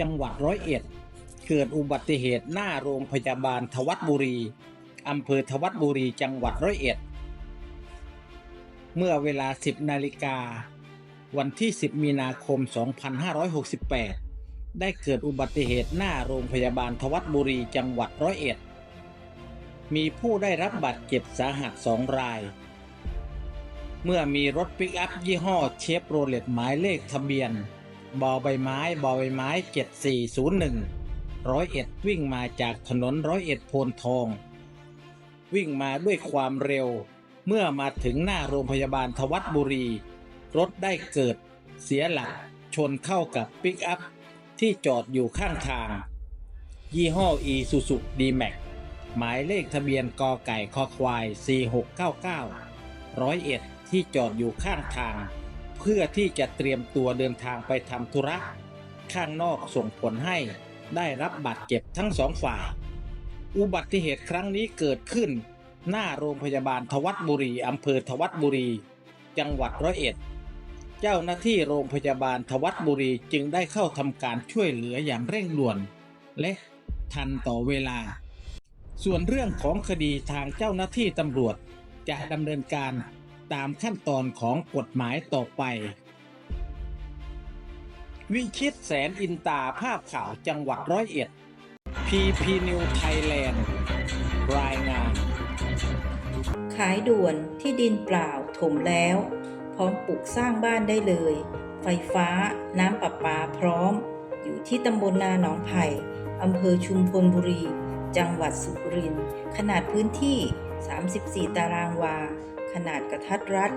จังหวัดร้อยเอ็ด เกิดอุบัติเหตุหน้าโรงพยาบาลทวัดบุรีอำเภอทวัดบุรีจังหวัดร้อยเอ็ด เมื่อเวลา 10 นาฬิกา วันที่ 10 มีนาคม 2568 ได้เกิดอุบัติเหตุหน้าโรงพยาบาลทวัดบุรีจังหวัดร้อยเอ็ด มีผู้ได้รับบาดเจ็บสาหัสสองรายเมื่อมีรถปิกอัพยี่ห้อเชฟโรเลตหมายเลขทะเบียน บอใบไม้บอใบไม้7401ร้อยเอ็ดวิ่งมาจากถนนร้อยเอ็ดโพนทอง วิ่งมาด้วยความเร็ว เมื่อมาถึงหน้าโรงพยาบาลทวัดบุรี รถได้เกิด เสียหลักชนเข้ากับปิกอัพ ที่จอดอยู่ข้างทาง ยี่ห้ออีซูซูดีแม็กหมายเลขทะเบียนกอไก่คอควาย 4699 ร้อยเอ็ดที่จอดอยู่ข้างทาง เพื่อที่จะเตรียมตัวเดินทางไปทำธุระข้างนอกส่งผลให้ได้รับบาดเจ็บทั้งสองฝ่าย อุบัติเหตุครั้งนี้เกิดขึ้น หน้าโรงพยาบาลทวัดบุรีอำเภอทวัดบุรี จังหวัดร้อยเอ็ด เจ้าหน้าที่โรงพยาบาลทวัดบุรีจึงได้เข้าทำการช่วยเหลืออย่างเร่งด่วน และทันต่อเวลา ส่วนเรื่องของคดีทางเจ้าหน้าที่ตำรวจจะดำเนินการ ตามขั้นตอนของกฎหมายต่อไป วิชิตแสนอินตาภาพข่าวจังหวัดร้อยเอ็ด PP New Thailand รายงาน ขายด่วนที่ดินเปล่าถมแล้ว พร้อมปลูกสร้างบ้านได้เลย ไฟฟ้าน้ำประปาพร้อม อยู่ที่ตำบลนาหนองไผ่อำเภอชุมพลบุรี จังหวัดสุรินทร์ขนาดพื้นที่ 34 ตารางวา ขนาดกระทัดรัด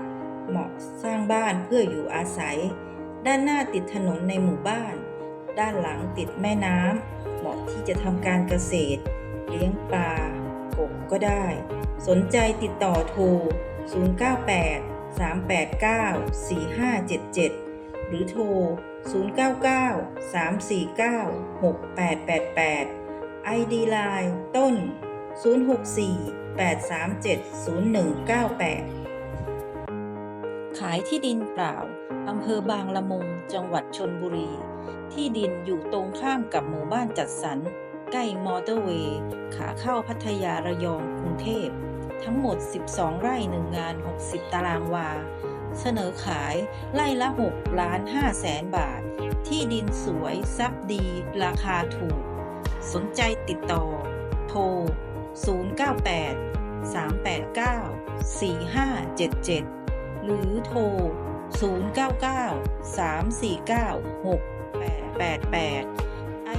เหมาะสร้างบ้านเพื่ออยู่อาศัย ด้านหน้าติดถนนในหมู่บ้าน ด้านหลังติดแม่น้ำเหมาะที่จะทำการเกษตร เลี้ยงปลากบก็ได้ สนใจติดต่อโทร 098 389 4577 หรือโทร 099 349 6888 ID Line ต้น 064 837 0198 ขายที่ดินเปล่า อำเภอบางละมุง จังหวัดชนบุรี ที่ดินอยู่ตรงข้ามกับหมู่บ้านจัดสรร ใกล้มอเตอร์เวย์ ขาเข้าพัทยาระยองกรุงเทพ ทั้งหมด 12 ไร่หนึ่งงาน 60 ตารางวา เสนอขายไร่ละ 6 ล้าน5แสนบาท ที่ดินสวยซับดี ราคาถูก สนใจติดต่อ โทร 098 389 4577 หรือโทร 099 349 6888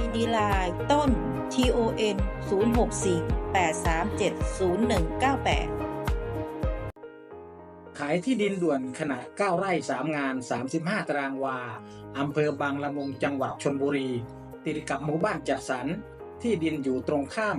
ID Line ต้น TON 064 837 0198 ขายที่ดินด่วนขนาด 9 ไร่ 3 งาน 35 ตารางวา อำเภอบางละมุงจังหวัดชนบุรี ติดกับหมู่บ้านจัดสรร ที่ดินอยู่ตรงข้าม